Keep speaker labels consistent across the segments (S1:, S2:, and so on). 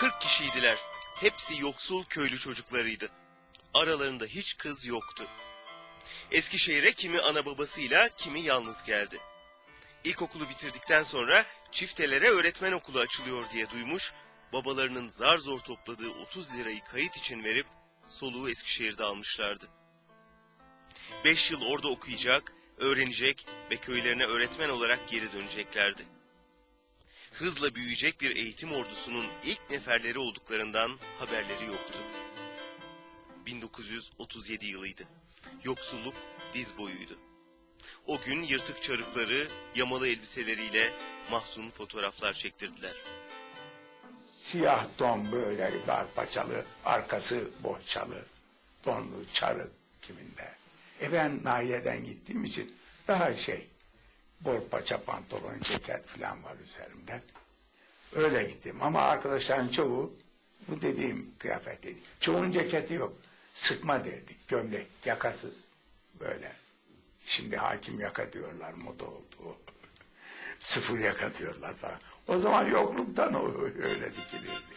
S1: 40 kişiydiler. Hepsi yoksul köylü çocuklarıydı. Aralarında hiç kız yoktu. Eskişehir'e kimi ana babasıyla kimi yalnız geldi. İlkokulu bitirdikten sonra çiftelere öğretmen okulu açılıyor diye duymuş, babalarının zar zor topladığı 30 lirayı kayıt için verip soluğu Eskişehir'de almışlardı. 5 yıl orada okuyacak, öğrenecek ve köylerine öğretmen olarak geri döneceklerdi. Hızla büyüyecek bir eğitim ordusunun ilk neferleri olduklarından haberleri yoktu. 1937 yılıydı. Yoksulluk diz boyuydu. O gün yırtık çarıkları, yamalı elbiseleriyle mahzun fotoğraflar çektirdiler.
S2: Siyah don böyle dar paçalı, arkası bohçalı, donlu çarık kiminde. E ben nahiyeden gittiğim için daha şey, bol paça pantolon, ceket falan var üzerimde. Öyle gittim ama arkadaşların çoğu bu dediğim kıyafetteydi. Çoğunun ceketi yok. Sıkma derdik, gömlek, yakasız böyle. Şimdi hakim yaka diyorlar, moda oldu. Sıfır yaka diyorlar falan. O zaman yokluktan o öyle dikilirdi.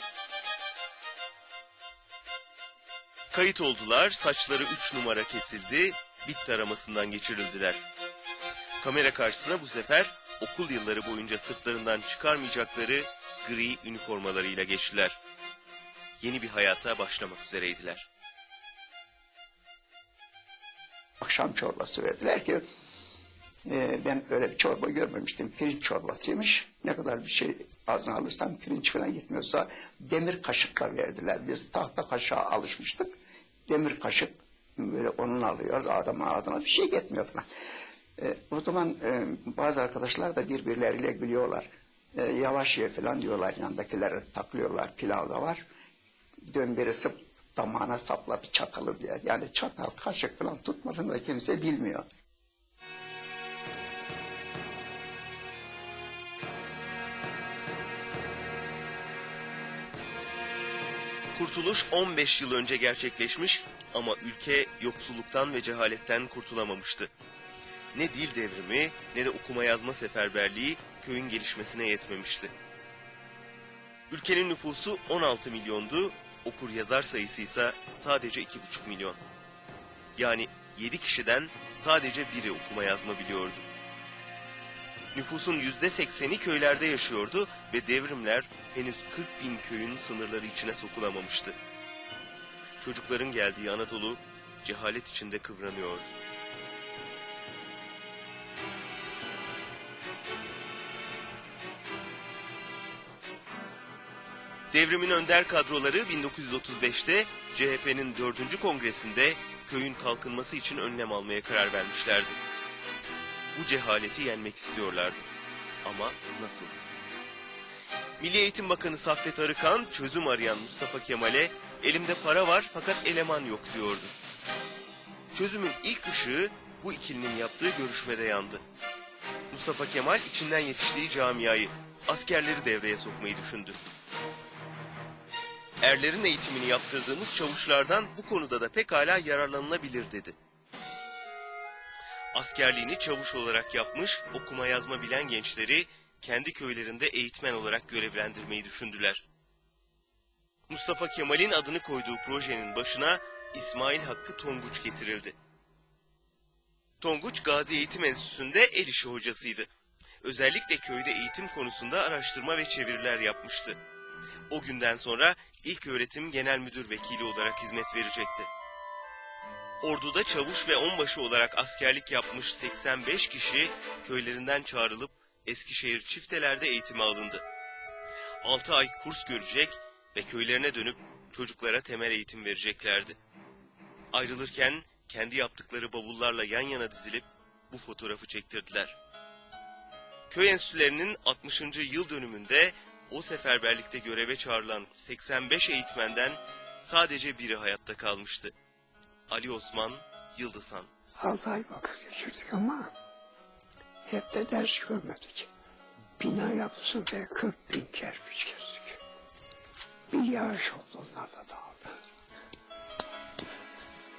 S1: Kayıt oldular, saçları 3 numara kesildi, bit taramasından geçirildiler. Kamera karşısına bu sefer okul yılları boyunca sırtlarından çıkarmayacakları gri üniformalarıyla geçtiler. Yeni bir hayata başlamak üzereydiler.
S3: akşam çorbası verdiler ki e, ben öyle bir çorba görmemiştim. Pirinç çorbasıymış. Ne kadar bir şey ağzına alırsan pirinç falan gitmiyorsa demir kaşıkla verdiler. Biz tahta kaşığa alışmıştık. Demir kaşık böyle onun alıyoruz adamın ağzına bir şey gitmiyor falan. E, o zaman e, bazı arkadaşlar da birbirleriyle gülüyorlar. E, yavaş ye falan diyorlar yanındakilere taklıyorlar pilav da var. Dön birisi damağına sapladı çatalı diye. Yani çatal, kaşık falan tutmasını da kimse bilmiyor.
S1: Kurtuluş 15 yıl önce gerçekleşmiş ama ülke yoksulluktan ve cehaletten kurtulamamıştı. Ne dil devrimi ne de okuma yazma seferberliği köyün gelişmesine yetmemişti. Ülkenin nüfusu 16 milyondu, okur yazar sayısı ise sadece 2,5 milyon. Yani 7 kişiden sadece biri okuma yazma biliyordu. Nüfusun yüzde sekseni köylerde yaşıyordu ve devrimler henüz 40 bin köyün sınırları içine sokulamamıştı. Çocukların geldiği Anadolu cehalet içinde kıvranıyordu. Devrimin önder kadroları 1935'te CHP'nin 4. kongresinde köyün kalkınması için önlem almaya karar vermişlerdi. Bu cehaleti yenmek istiyorlardı. Ama nasıl? Milli Eğitim Bakanı Saffet Arıkan çözüm arayan Mustafa Kemal'e elimde para var fakat eleman yok diyordu. Çözümün ilk ışığı bu ikilinin yaptığı görüşmede yandı. Mustafa Kemal içinden yetiştiği camiayı, askerleri devreye sokmayı düşündü. Erlerin eğitimini yaptırdığımız çavuşlardan bu konuda da pekala yararlanılabilir dedi. Askerliğini çavuş olarak yapmış, okuma yazma bilen gençleri kendi köylerinde eğitmen olarak görevlendirmeyi düşündüler. Mustafa Kemal'in adını koyduğu projenin başına İsmail Hakkı Tonguç getirildi. Tonguç Gazi Eğitim Enstitüsü'nde el işi hocasıydı. Özellikle köyde eğitim konusunda araştırma ve çeviriler yapmıştı. O günden sonra ilk öğretim genel müdür vekili olarak hizmet verecekti. Orduda çavuş ve onbaşı olarak askerlik yapmış 85 kişi köylerinden çağrılıp Eskişehir çiftelerde eğitime alındı. 6 ay kurs görecek ve köylerine dönüp çocuklara temel eğitim vereceklerdi. Ayrılırken kendi yaptıkları bavullarla yan yana dizilip bu fotoğrafı çektirdiler. Köy enstitülerinin 60. yıl dönümünde o seferberlikte göreve çağrılan 85 eğitmenden sadece biri hayatta kalmıştı. Ali Osman Yıldızhan.
S4: Altı ay vakit geçirdik ama hep de ders görmedik. Bina yapısında 40 bin kerpiç kestik. Bir yağış oldu onlar da dağıldı.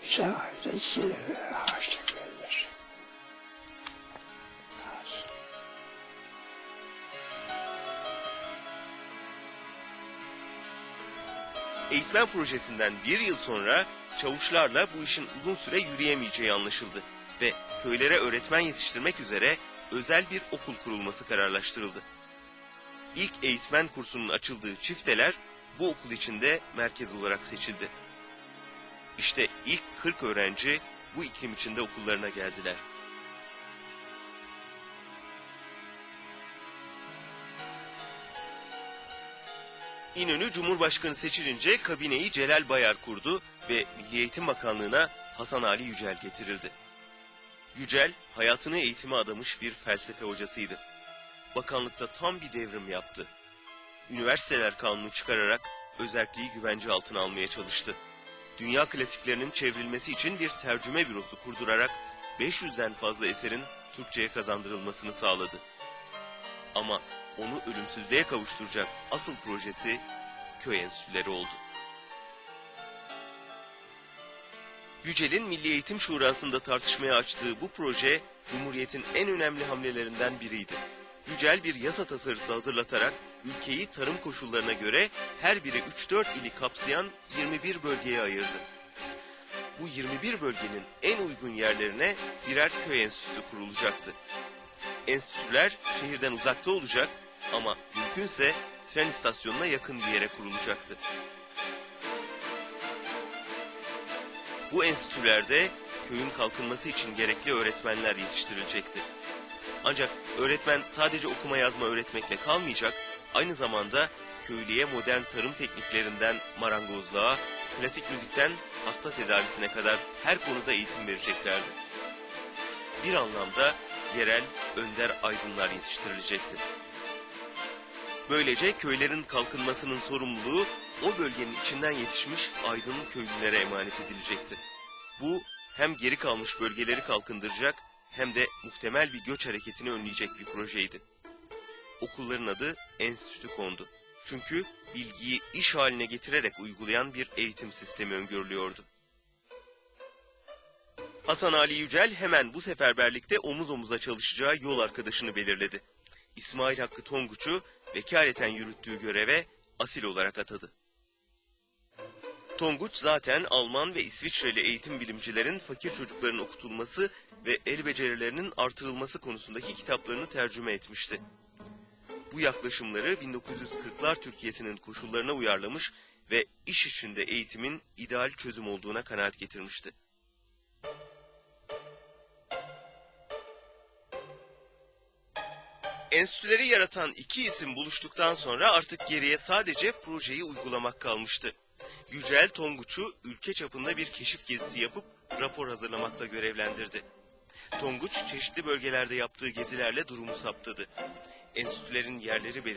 S4: Bize ayda iki lira harçlık
S1: Eğitmen projesinden bir yıl sonra çavuşlarla bu işin uzun süre yürüyemeyeceği anlaşıldı ve köylere öğretmen yetiştirmek üzere özel bir okul kurulması kararlaştırıldı. İlk eğitmen kursunun açıldığı çifteler bu okul içinde merkez olarak seçildi. İşte ilk 40 öğrenci bu iklim içinde okullarına geldiler. İnönü Cumhurbaşkanı seçilince kabineyi Celal Bayar kurdu ve Milli Eğitim Bakanlığı'na Hasan Ali Yücel getirildi. Yücel hayatını eğitime adamış bir felsefe hocasıydı. Bakanlıkta tam bir devrim yaptı. Üniversiteler kanunu çıkararak özerkliği güvence altına almaya çalıştı. Dünya klasiklerinin çevrilmesi için bir tercüme bürosu kurdurarak 500'den fazla eserin Türkçe'ye kazandırılmasını sağladı. Ama onu ölümsüzlüğe kavuşturacak asıl projesi köy enstitüleri oldu. Yücel'in Milli Eğitim Şurası'nda tartışmaya açtığı bu proje Cumhuriyet'in en önemli hamlelerinden biriydi. Yücel bir yasa tasarısı hazırlatarak ülkeyi tarım koşullarına göre her biri 3-4 ili kapsayan 21 bölgeye ayırdı. Bu 21 bölgenin en uygun yerlerine birer köy enstitüsü kurulacaktı. Enstitüler şehirden uzakta olacak ama mümkünse tren istasyonuna yakın bir yere kurulacaktı. Bu enstitülerde köyün kalkınması için gerekli öğretmenler yetiştirilecekti. Ancak öğretmen sadece okuma yazma öğretmekle kalmayacak, aynı zamanda köylüye modern tarım tekniklerinden marangozluğa, klasik müzikten hasta tedavisine kadar her konuda eğitim vereceklerdi. Bir anlamda yerel önder aydınlar yetiştirilecekti. Böylece köylerin kalkınmasının sorumluluğu o bölgenin içinden yetişmiş aydınlı köylülere emanet edilecekti. Bu hem geri kalmış bölgeleri kalkındıracak hem de muhtemel bir göç hareketini önleyecek bir projeydi. Okulların adı enstitü kondu. Çünkü bilgiyi iş haline getirerek uygulayan bir eğitim sistemi öngörülüyordu. Hasan Ali Yücel hemen bu seferberlikte omuz omuza çalışacağı yol arkadaşını belirledi. İsmail Hakkı Tonguç'u vekaleten yürüttüğü göreve asil olarak atadı. Tonguç zaten Alman ve İsviçreli eğitim bilimcilerin fakir çocukların okutulması ve el becerilerinin artırılması konusundaki kitaplarını tercüme etmişti. Bu yaklaşımları 1940'lar Türkiye'sinin koşullarına uyarlamış ve iş içinde eğitimin ideal çözüm olduğuna kanaat getirmişti. Enstitüleri yaratan iki isim buluştuktan sonra artık geriye sadece projeyi uygulamak kalmıştı. Yücel Tonguç'u ülke çapında bir keşif gezisi yapıp rapor hazırlamakla görevlendirdi. Tonguç çeşitli bölgelerde yaptığı gezilerle durumu saptadı. Enstitülerin yerleri belirlendi.